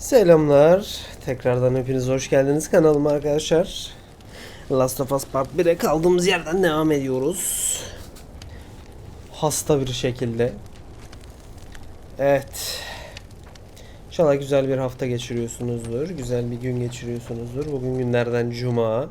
Selamlar. Tekrardan hepiniz hoş geldiniz kanalıma arkadaşlar. Last of Us Part 1'e kaldığımız yerden devam ediyoruz. Hasta bir şekilde. Evet. İnşallah güzel bir hafta geçiriyorsunuzdur. Güzel bir gün geçiriyorsunuzdur. Bugün günlerden cuma.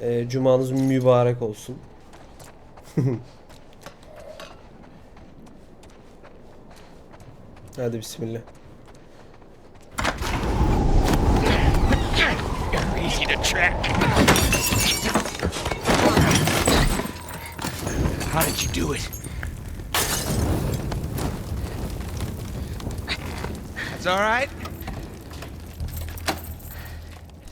Ee, cumanız mübarek olsun. Hadi bismillah. How did you do it? That's all right.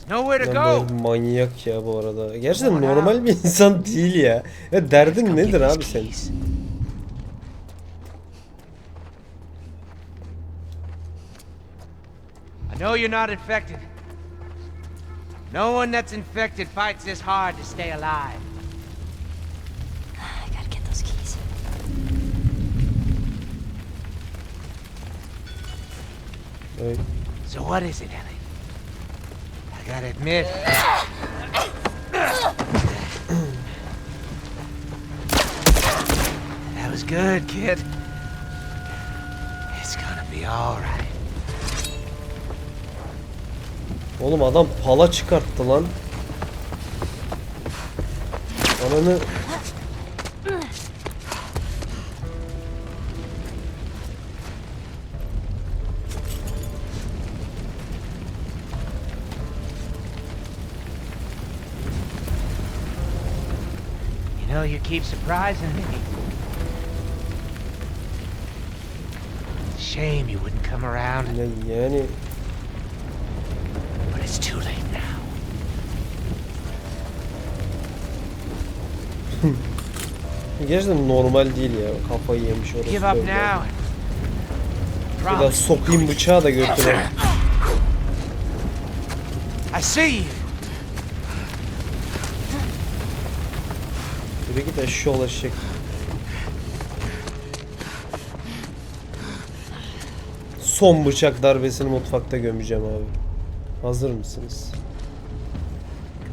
Nowhere to Lan go. böyle manyak ya bu arada. Gerçekten normal bir insan değil ya. Ya derdin nedir abi senin? I know you're not infected. No one that's infected fights this hard to stay alive. Ay, So what is it, Ellie? I gotta admit. that was good, kid. It's gonna be alright. Oğlum adam pala çıkarttı lan. Ananı You keep surprising me. Shame you wouldn't come around, ne yani but it's too late now. gerçekten normal değil ya. Kafayı yemiş orası. Give up now. Bir daha sokayım bıçağı da götüre. I see you. Yürü git eşşoğlu eşek. Son bıçak darbesini mutfakta gömeceğim abi. Hazır mısınız?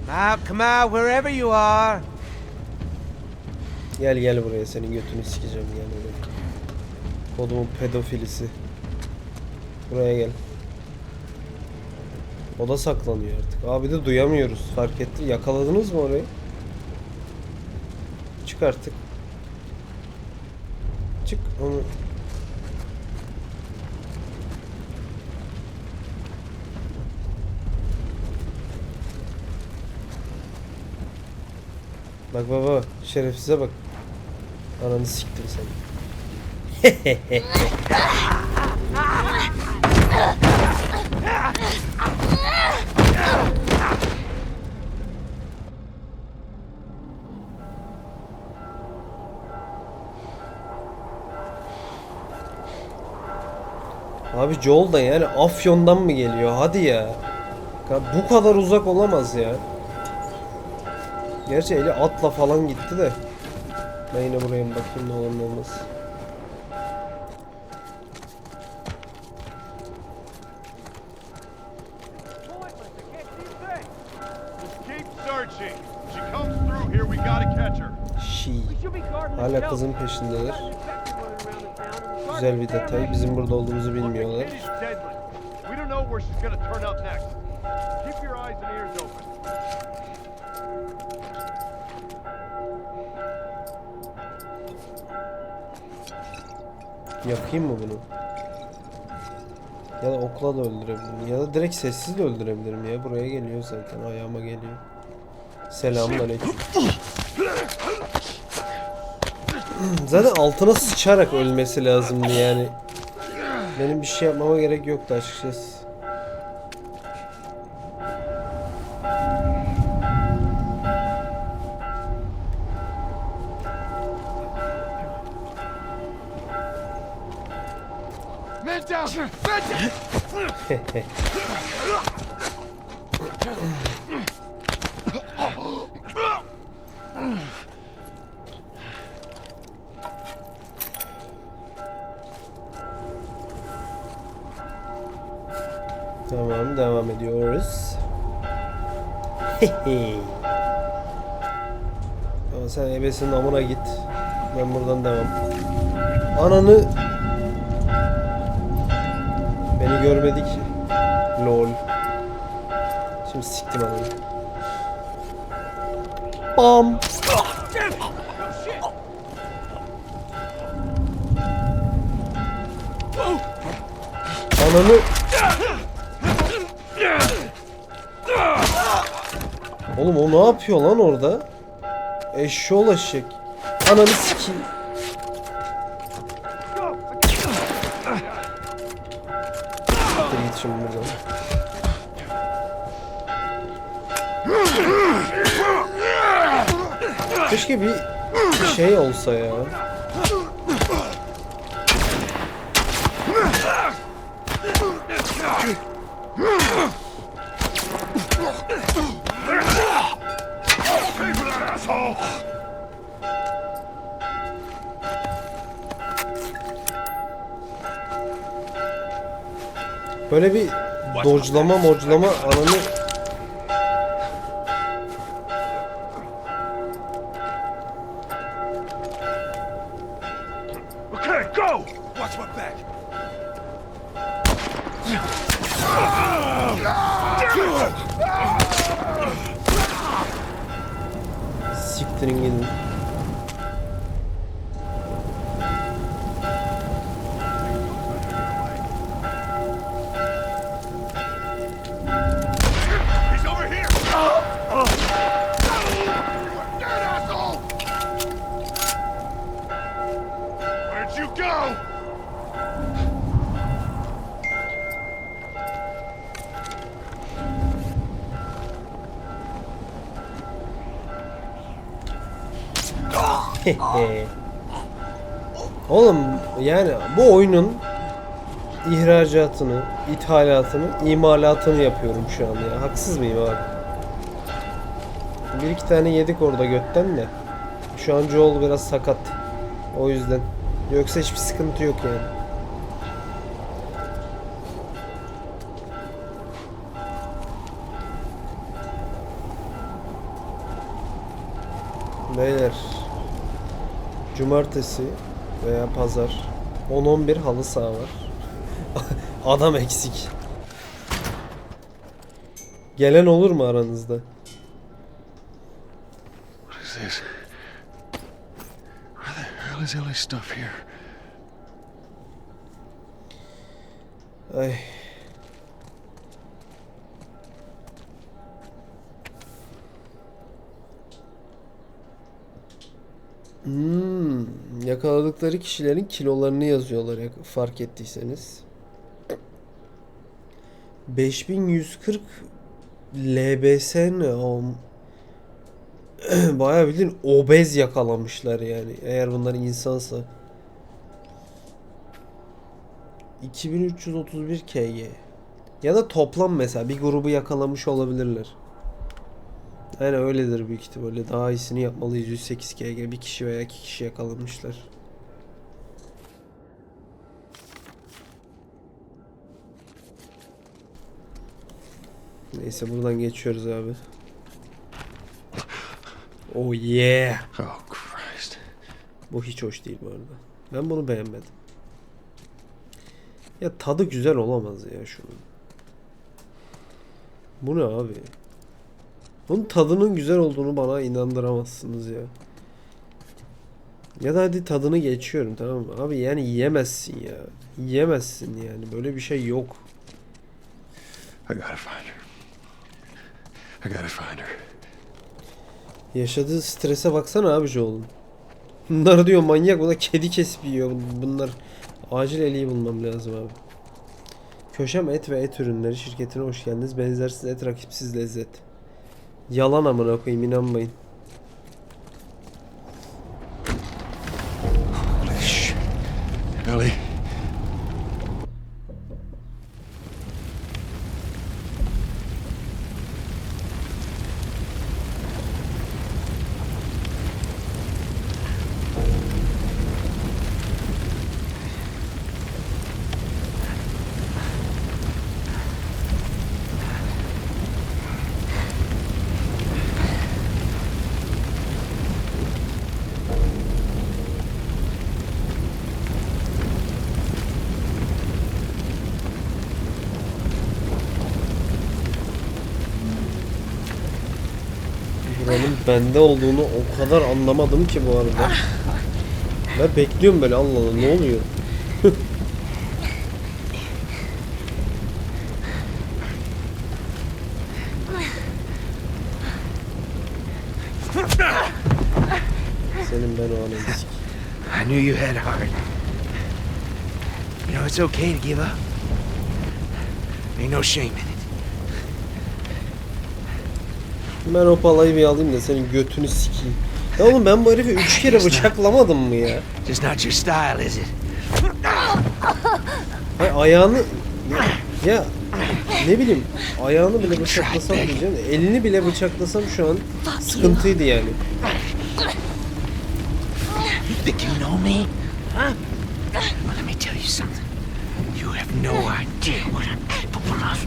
Come out, come out, wherever you are. Gel gel buraya senin götünü sikeceğim gel buraya. Kodumun pedofilisi. Buraya gel. O da saklanıyor artık. Abi de duyamıyoruz. Fark etti. Yakaladınız mı orayı? Artık. Çık onu. Bak baba şerefsize bak. Ananı siktim seni. Abi Joel da yani Afyon'dan mı geliyor? Hadi ya. Bu kadar uzak olamaz ya. Gerçi eli atla falan gitti de. Ben yine buraya bakayım ne olur ne olmaz. She comes through here, Güzel bir detay. Bizim burada olduğumuzu bilmiyorlar. Yakayım mı bunu? Ya da okla da öldürebilirim. Ya da direkt sessiz de öldürebilirim ya. Buraya geliyor zaten. Ayağıma geliyor. Selamünaleyküm. Zaten altına sıçarak ölmesi lazımdı yani. Benim bir şey yapmama gerek yoktu açıkçası. Man Ama sen ebesinin amına git. Ben buradan devam. Ananı Beni görmedi ki. Lol. Şimdi siktim ananı. Bam. Ananı Oğlum o ne yapıyor lan orada? Eşşoğlu eşek. Ananı sikeyim. Git şimdi buradan. Keşke bir şey olsa ya. Böyle bir dodge'lama moclama ananı Okay, go! Watch my back. 집 드는 게 Oğlum yani bu oyunun ihracatını, ithalatını, imalatını yapıyorum şu an ya. Haksız mıyım abi? Bir iki tane yedik orada götten de. Şu an Joel biraz sakat. O yüzden. Yoksa hiçbir sıkıntı yok yani. Cumartesi veya pazar 10-11 halı saha var. Adam eksik. Gelen olur mu aranızda? What is this? Where the hell is all this stuff here? Ay. Hmm, yakaladıkları kişilerin kilolarını yazıyorlar ya- fark ettiyseniz. 5140 LBS ne oğlum? Bayağı bildiğin obez yakalamışlar yani. Eğer bunlar insansa. 2331 KG. Ya da toplam mesela bir grubu yakalamış olabilirler. Aynen öyledir büyük ihtimalle. Daha iyisini yapmalıyız. 108 KG bir kişi veya iki kişi yakalamışlar. Neyse buradan geçiyoruz abi. Oh yeah. Oh, Christ. Bu hiç hoş değil bu arada. Ben bunu beğenmedim. Ya tadı güzel olamaz ya şunun. Bu ne abi? Bunun tadının güzel olduğunu bana inandıramazsınız ya. Ya da hadi tadını geçiyorum tamam mı? Abi yani yiyemezsin ya. Yiyemezsin yani. Böyle bir şey yok. I gotta find her. I gotta find her. Yaşadığı strese baksana abi Joel'un. Bunlar diyor manyak bu da kedi kesip yiyor. Bunlar acil eliyi bulmam lazım abi. Köşem et ve et ürünleri şirketine hoş geldiniz. Benzersiz et rakipsiz lezzet. Yalan amına koyayım inanmayın. Holy. Ellie. Buranın bende olduğunu o kadar anlamadım ki bu arada. Ben bekliyorum böyle Allah Allah ne oluyor? Senin ben o sik- I knew you had heart. You know, it's okay to give up. Ain't no shame in it. Ben o palayı bir alayım da senin götünü sikeyim. Ya oğlum ben bu herifi üç kere bıçaklamadım mı ya? Just not your style, is it? Hay ayağını ya, ya ne bileyim ayağını bile bıçaklasam diyeceğim. de, Elini bile bıçaklasam şu an sıkıntıydı yani. You think you know me? Huh? Well, let me tell you something. You have no idea what I'm capable of.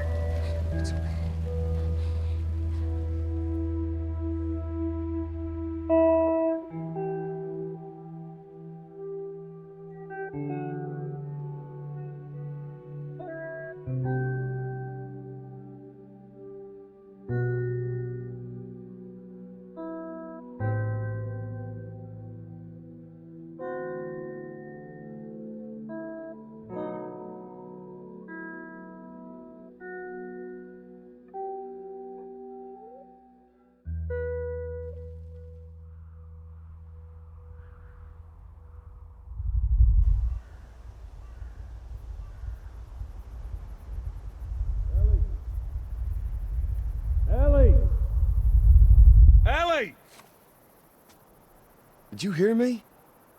Did you hear me?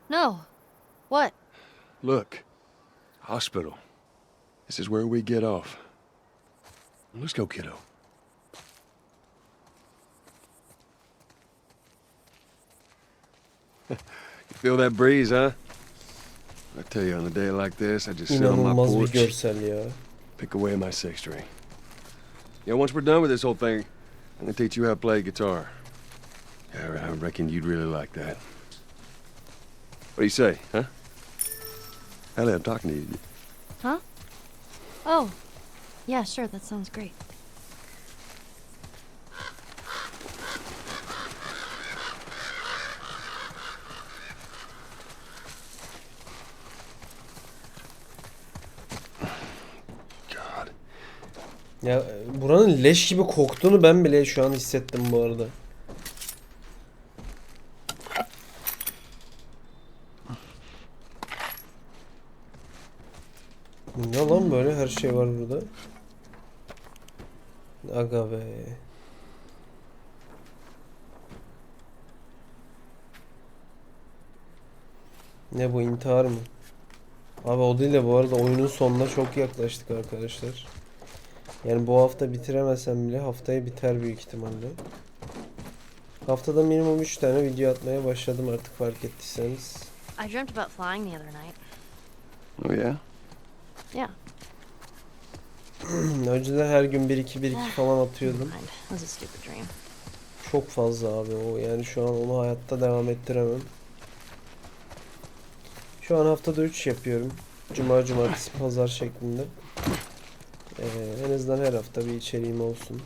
No. What? Look. Hospital. This is where we get off. Let's go, kiddo. you feel that breeze, huh? I tell you, on a day like this, I just sit on my porch, görsel ya. pick away at my six string. Yeah, once we're done with this whole thing, I'm gonna teach you how to play guitar. Yeah, I reckon you'd really like that. What do you say, huh? Ellie, I'm talking to you. Huh? Oh. Yeah, sure, that sounds great. God. Ya buranın leş gibi koktuğunu ben bile şu an hissettim bu arada. Bu Ne lan böyle her şey var burada. Aga be. Ne bu intihar mı? Abi o değil de bu arada oyunun sonuna çok yaklaştık arkadaşlar. Yani bu hafta bitiremesem bile haftaya biter büyük ihtimalle. Haftada minimum 3 tane video atmaya başladım artık fark ettiyseniz. I dreamt about flying the other night. Oh, yeah? Yeah. Önceden her gün 1-2-1-2 falan atıyordum. Çok fazla abi o. Yani şu an onu hayatta devam ettiremem. Şu an haftada 3 yapıyorum. Cuma, cumartesi, pazar şeklinde. Ee, en azından her hafta bir içeriğim olsun.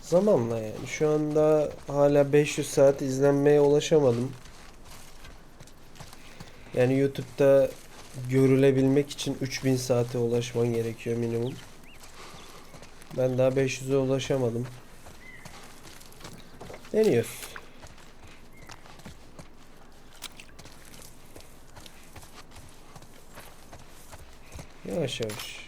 Zamanla yani. Şu anda hala 500 saat izlenmeye ulaşamadım. Yani YouTube'da görülebilmek için 3000 saate ulaşman gerekiyor minimum. Ben daha 500'e ulaşamadım. Deniyoruz. Yavaş yavaş.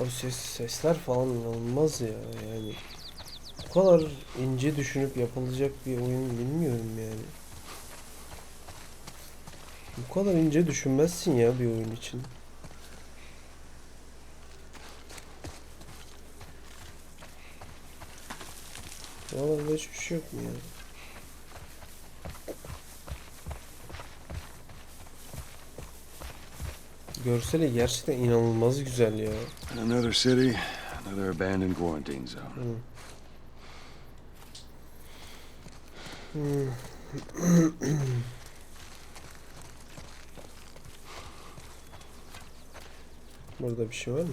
O ses sesler falan inanılmaz ya yani. Bu kadar ince düşünüp yapılacak bir oyun bilmiyorum yani. Bu kadar ince düşünmezsin ya bir oyun için. Valla hiçbir şey yok mu ya? Görseli gerçekten inanılmaz güzel ya. Another city, another abandoned quarantine zone. Burada bir şey var mı?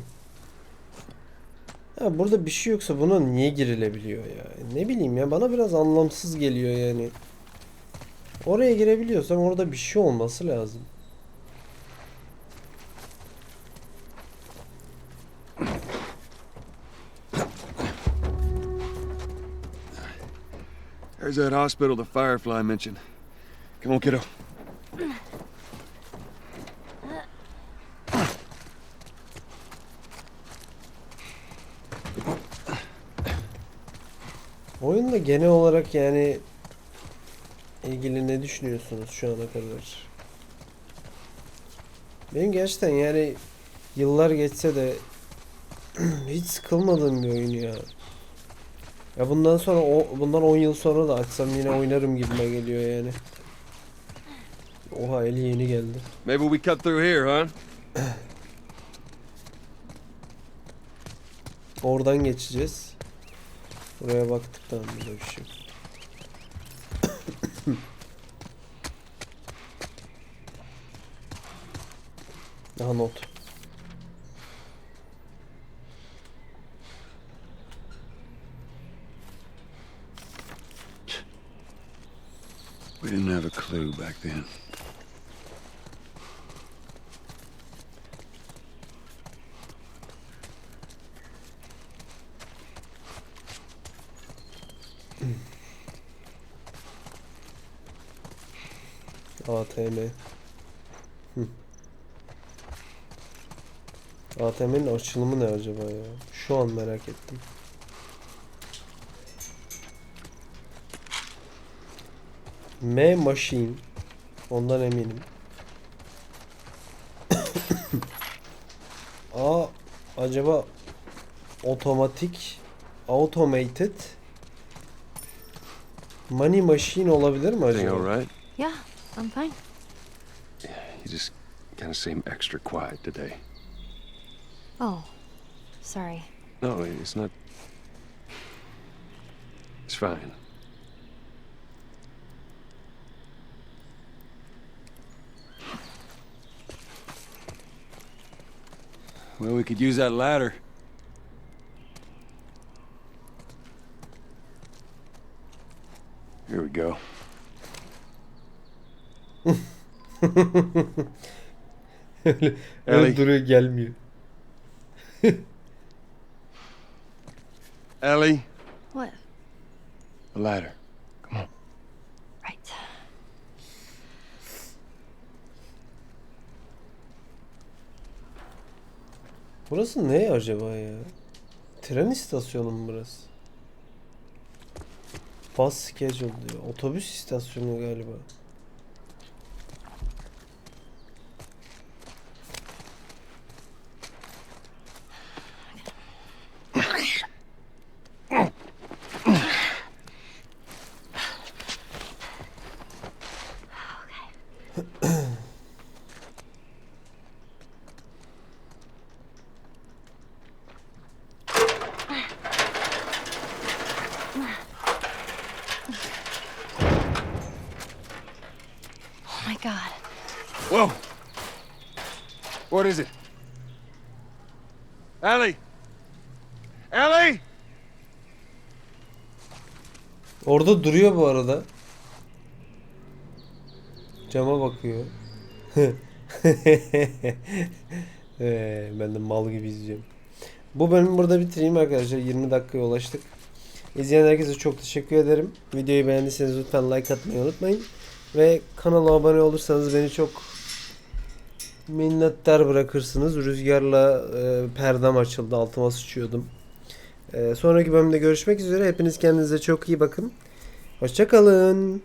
Ya burada bir şey yoksa buna niye girilebiliyor ya? Ne bileyim ya bana biraz anlamsız geliyor yani. Oraya girebiliyorsam orada bir şey olması lazım. There's that hospital the Firefly mentioned. Come on, kiddo. Oyunda genel olarak yani ilgili ne düşünüyorsunuz şu ana kadar? Benim gerçekten yani yıllar geçse de hiç sıkılmadığım bir oyun ya. Ya bundan sonra o bundan 10 yıl sonra da açsam yine oynarım gibime geliyor yani. Oha eli yeni geldi. Maybe we cut through here, huh? Oradan geçeceğiz. Buraya baktık tamam burada bir şey. Daha not. We didn't have a clue back then. ATM. ATM'nin açılımı ne acaba ya? Şu an merak ettim. M machine. Ondan eminim. A acaba otomatik automated money machine olabilir mi acaba? all right? Yeah, I'm fine. You just kind of seem extra quiet today. Oh, sorry. No, it's not. It's fine. Well, we could use that ladder. Here we go. Öyle, Ellie. öyle duruyor gelmiyor. Ellie, What? the ladder. Burası ne acaba ya? Tren istasyonu mu burası? Bus schedule diyor. Otobüs istasyonu galiba. Oh my god. Whoa! What is it? Ellie! Ellie! Orada duruyor bu arada. Cama bakıyor. ee, ben de mal gibi izliyorum. Bu bölümü burada bitireyim arkadaşlar. 20 dakikaya ulaştık. İzleyen herkese çok teşekkür ederim. Videoyu beğendiyseniz lütfen like atmayı unutmayın. Ve kanala abone olursanız beni çok minnettar bırakırsınız. Rüzgarla e, perdem açıldı. Altıma sıçıyordum. Ee, sonraki bölümde görüşmek üzere. Hepiniz kendinize çok iyi bakın. Hoşçakalın.